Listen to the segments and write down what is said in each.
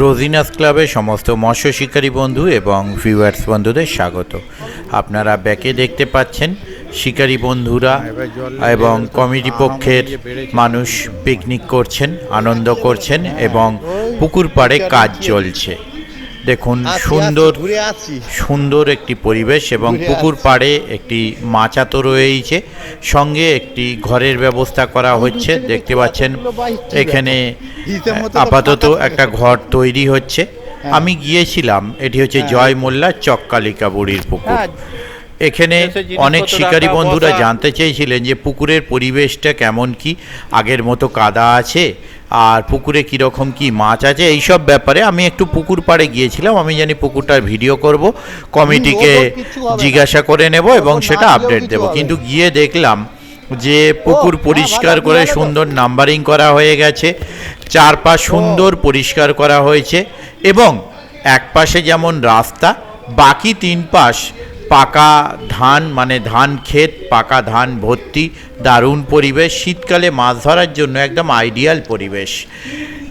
রোজিনাস ক্লাবে সমস্ত মৎস্য শিকারী বন্ধু এবং ভিউয়ার্স বন্ধুদের স্বাগত। আপনারা ব্যাকে দেখতে পাচ্ছেন শিকারী বন্ধুরা এবং কমিটি পক্ষের মানুষ পিকনিক করছেন, আনন্দ করছেন এবং পুকুর পাড়ে কাজ চলছে। দেখুন সুন্দর সুন্দর একটি পরিবেশ এবং পুকুর পাড়ে একটি মাচা তো রয়েইছে। সঙ্গে একটি ঘরের ব্যবস্থা করা হচ্ছে দেখতে পাচ্ছেন। এখানে আপাতত একটা ঘর তৈরি হচ্ছে। হ্যাঁ। আমি গিয়েছিলাম এটি হচ্ছে জয় মোল্লা চক্কালিকা বুড়ির পুকুর। হ্যাঁ, এখানে অনেক শিকারী বন্ধুরা জানতে চেয়েছিলেন যে পুকুরের পরিবেশটা কেমন কি আগের মতো কাদা আছে আর পুকুরে কীরকম কি মাছ আছে এইসব ব্যাপারে আমি একটু পুকুর পাড়ে গিয়েছিলাম আমি জানি পুকুরটার ভিডিও করব কমিটিকে। জিজ্ঞাসা করে নেব এবং সেটা আপডেট দেব। কিন্তু গিয়ে দেখলাম যে পুকুর হ্যাঁ, পরিষ্কার করে সুন্দর নাম্বারিং করা হয়ে গেছে চারপাশ সুন্দর পরিষ্কার করা হয়েছে এবং এক পাশে যেমন রাস্তা বাকি তিন পাশ পাকা ধান মানে ধান ক্ষেত, পাকা ধান ভর্তি, দারুণ পরিবেশ। শীতকালে মাছ ধরার জন্য একদম আইডিয়াল পরিবেশ।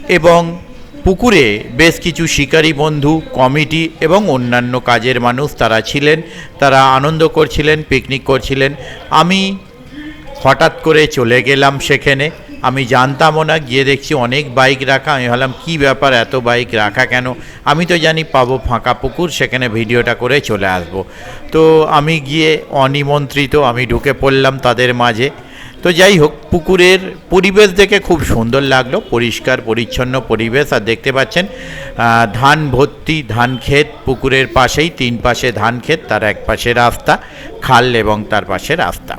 এবং পুকুরে বেশ কিছু শিকারী বন্ধু, কমিটি এবং অন্যান্য কাজের মানুষ তারা ছিলেন। তারা আনন্দ করছিলেন, পিকনিক করছিলেন। আমি হঠাৎ করে চলে গেলাম সেখানে। আমি জানতামও না, গিয়ে দেখছি অনেক বাইক রাখা। আমি ভাবলাম, কী ব্যাপার এত বাইক রাখা কেন? আমি তো জানি পাবো ফাঁকা পুকুর, সেখানে ভিডিওটা করে চলে আসব। তো আমি গিয়ে অনিমন্ত্রিত, আমি ঢুকে পড়লাম তাদের মাঝে। তো যাই হোক, পুকুরের পরিবেশ দেখে খুব সুন্দর লাগল। পরিষ্কার, পরিচ্ছন্ন পরিবেশ। আর দেখতে পাচ্ছেন ধান ভর্তি, ধান ক্ষেত, পুকুরের পাশেই, তিন পাশে ধান ক্ষেত, তার এক পাশে রাস্তা, খাল এবং তার পাশে রাস্তা।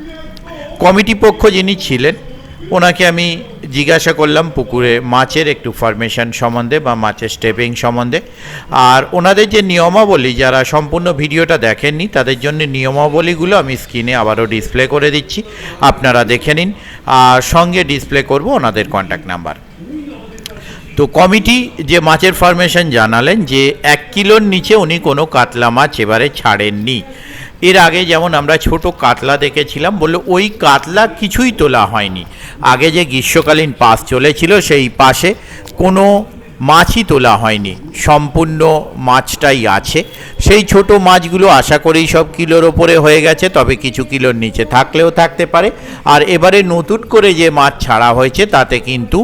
কমিটি পক্ষ যিনি ছিলেন ওনাকে আমি জিজ্ঞাসা করলাম পুকুরে মাছের একটু ফরমেশন সম্বন্ধে বা মাছের স্টেপিং সম্বন্ধে। আর ওনাদের যে নিয়মাবলী, যারা সম্পূর্ণ ভিডিওটা দেখেননি, তাদের জন্য নিয়মাবলীগুলো আমি স্ক্রিনে আবারও ডিসপ্লে করে দিচ্ছি। আপনারা দেখে নিন। আর সঙ্গে ডিসপ্লে করব ওনাদের কন্ট্যাক্ট নাম্বার তো কমিটি যে মাছের ফরমেশন জানালেন যে, এক কিলোর নিচে উনি কোনো কাতলা মাছ এবারে ছাড়েননি। এর আগে যেমন আমরা ছোট কাতলা দেখেছিলাম, বলল ওই কাতলা কিছুই তোলা হয়নি। আগে যে গ্রীষ্মকালীন পাস চলেছিল সেই পাশে কোনো মাছই তোলা হয়নি। সম্পূর্ণ মাছটাই আছে। সেই ছোট মাছগুলো আশা করেই সব কিলোর ওপরে হয়ে গেছে, তবে কিছু কিলোর নিচে থাকলেও থাকতে পারে। আর এবারে নতুন করে যে মাছ ছাড়া হয়েছে, তাতে কিন্তু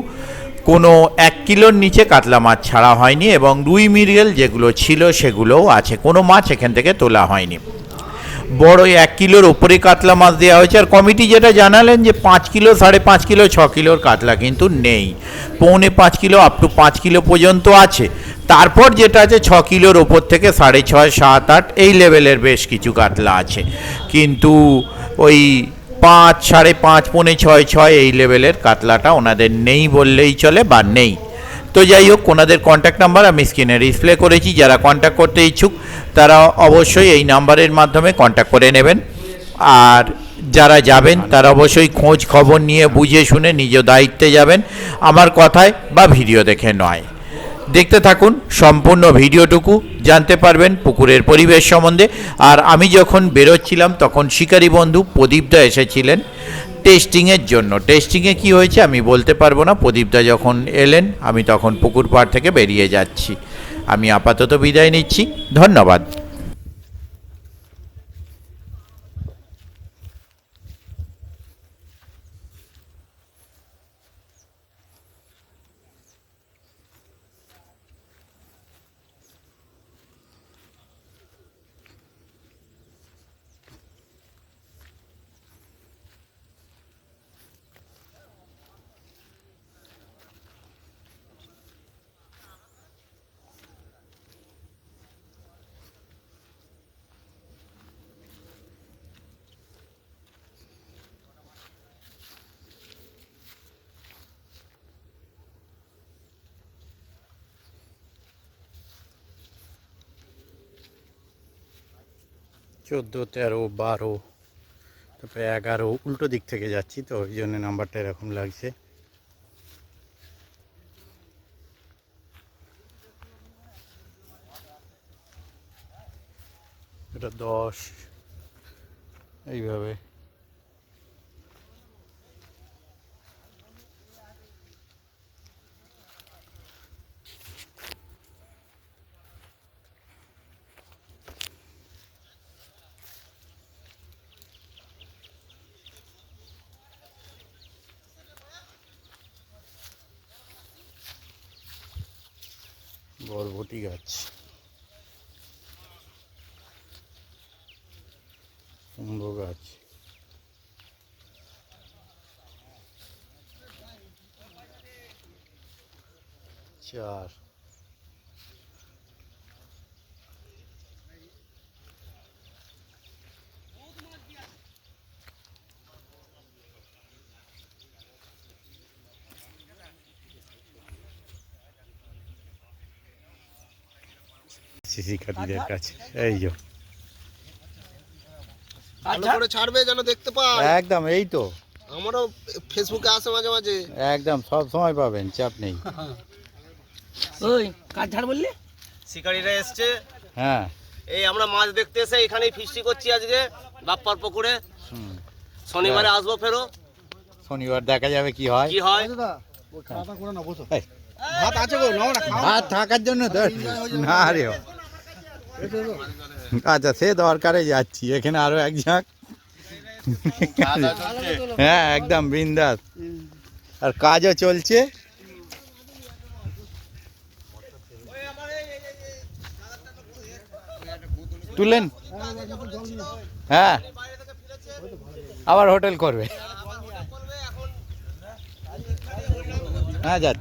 কোনো এক কিলোর নিচে কাতলা মাছ ছাড়া হয়নি এবং রুই মিরিয়েল যেগুলো ছিল সেগুলোও আছে। কোনো মাছ এখান থেকে তোলা হয়নি। বড় এক কিলোর ওপরে কাতলা মাছ দেওয়া হয়েছে। আর কমিটি যেটা জানালেন যে পাঁচ কিলো, সাড়ে পাঁচ কিলো, ছ কিলোর কাতলা কিন্তু নেই। পৌনে পাঁচ কিলো আপ টু পাঁচ কিলো পর্যন্ত আছে। তারপর যেটা আছে, ছ কিলোর ওপর থেকে সাড়ে ছয়, সাত, আট, এই লেভেলের বেশ কিছু কাতলা আছে। কিন্তু ওই পাঁচ, সাড়ে পাঁচ, পৌনে ছয় ছয়, এই লেভেলের কাতলাটা ওনাদের নেই বললেই চলে বা নেই। তো যাই হোক ওনাদের কন্ট্যাক্ট নাম্বার আমি স্ক্রিনে ডিসপ্লে করেছি। যারা কন্ট্যাক্ট করতে ইচ্ছুক, তারা অবশ্যই এই নাম্বারের মাধ্যমে কন্ট্যাক্ট করে নেবেন। আর যারা যাবেন, তারা অবশ্যই খোঁজ খবর নিয়ে, বুঝে শুনে নিজ দায়িত্বে যাবেন। আমার কথায় বা ভিডিও দেখে নয়। দেখতে থাকুন সম্পূর্ণ ভিডিওটুকু, জানতে পারবেন পুকুরের পরিবেশ সম্বন্ধে। আর আমি যখন বেরোচ্ছিলাম, তখন শিকারী বন্ধু প্রদীপদা এসেছিলেন। টেস্টিংয়ের জন্য। টেস্টিংয়ে কি হয়েছে আমি বলতে পারব না। প্রদীপদা যখন এলেন, আমি তখন পুকুর পাড় থেকে বেরিয়ে যাচ্ছি। আমি আপাতত বিদায় নিচ্ছি। ধন্যবাদ। চোদ্দ, তেরো, বারো, তারপরে এগারো, উল্টো দিক থেকে যাচ্ছি, তো ওই জন্য নাম্বারটা এরকম লাগছে। এটা দশ, এইভাবে। বরবটি গাছ। কুমড়ো গাছ। চার। শিক্ষার্থীদের কাছে। এই যে। ভালো করে ছাড়বে যেন দেখতে পাই একদম এই তো। আমারও ফেসবুকে আসে মাঝে মাঝে। একদম সব সময় পাবেন চাপ নেই। ওই কাজ ছাড় বললি? শিকারীরা এসছে। হ্যাঁ। এই আমরা মাছ দেখতে এসে এখানেই ফিস্টি করছি আজকে বাপ্পার পুকুরে। হুম। শনিবারে আসব ফেরো। শনিবার দেখা যাবে কি হয়। কি হয়? ভাত আছে গো ভাত থাকার জন্য না রে আচ্ছা সে দরকারে যাচ্ছি। এখানে আরও এক ঝাঁক হ্যাঁ একদম বিন্দাস। আর কাজও চলছে। তুলেন হ্যাঁ। আবার হোটেল করবে। হ্যাঁ যাচ্ছি।